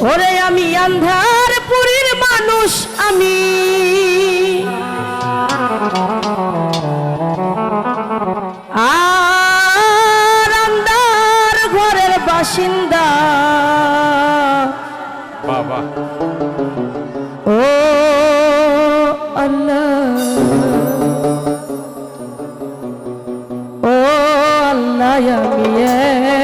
ওরে আমি আন্ধার পুরীর মানুষ আমি। আর আন্ধার ঘরের বাসিন্দা। বাবা। ও আল্লাহ। ও আল্লাহ আমি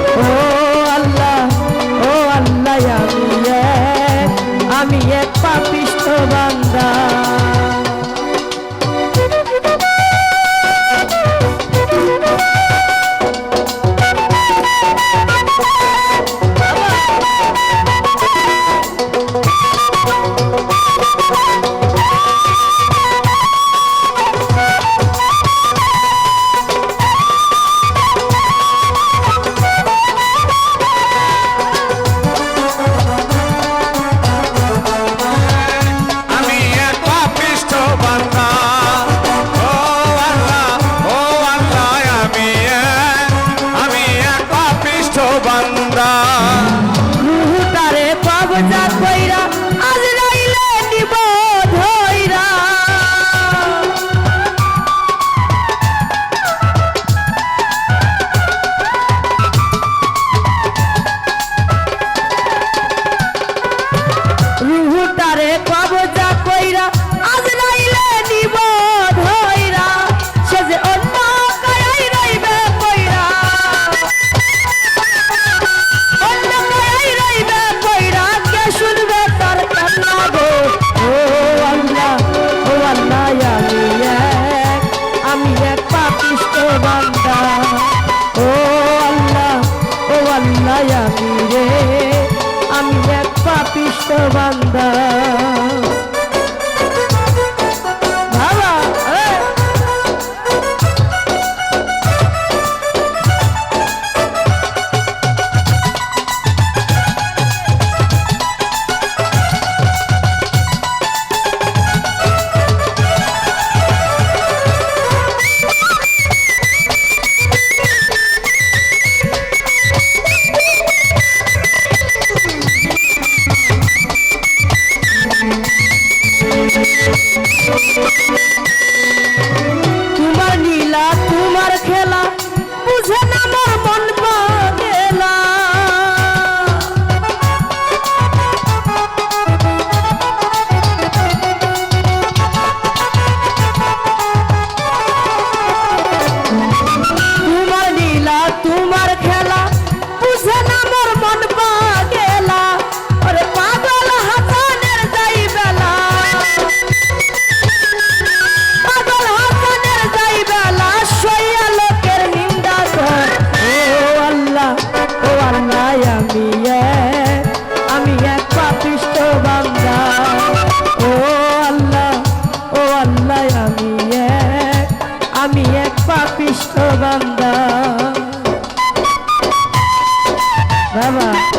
forever.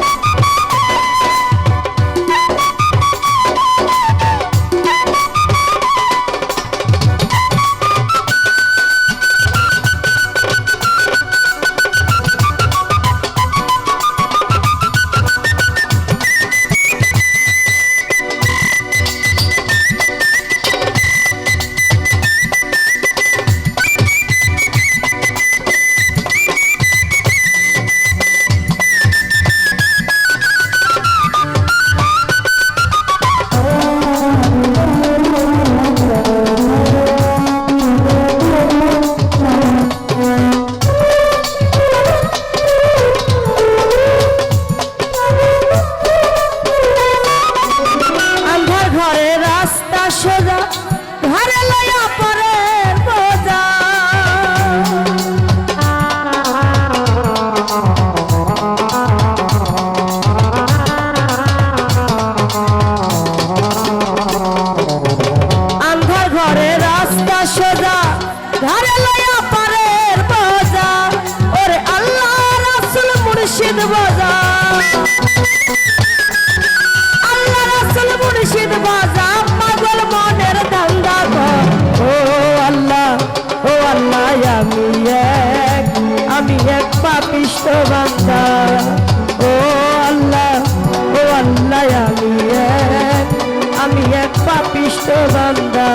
ঘরে রাস্তা সোজা ঘরে লয়া পারের বজা ওরে আল্লাহ রাসুল মুর্শিদ বজা। পাপিষ্ট বান্দা।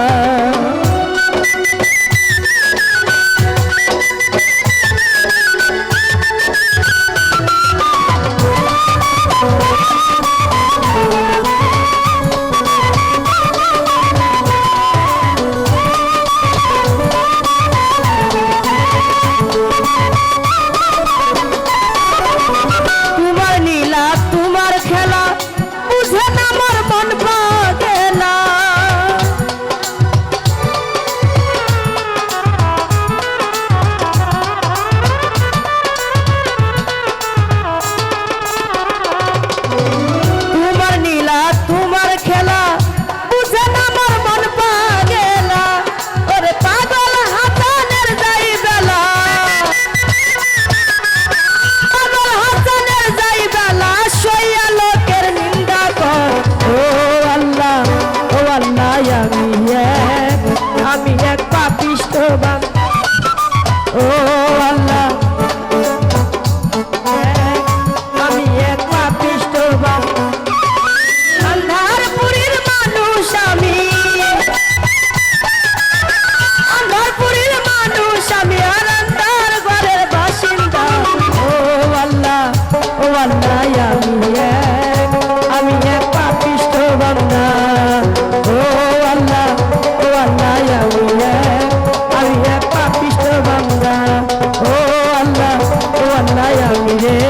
ও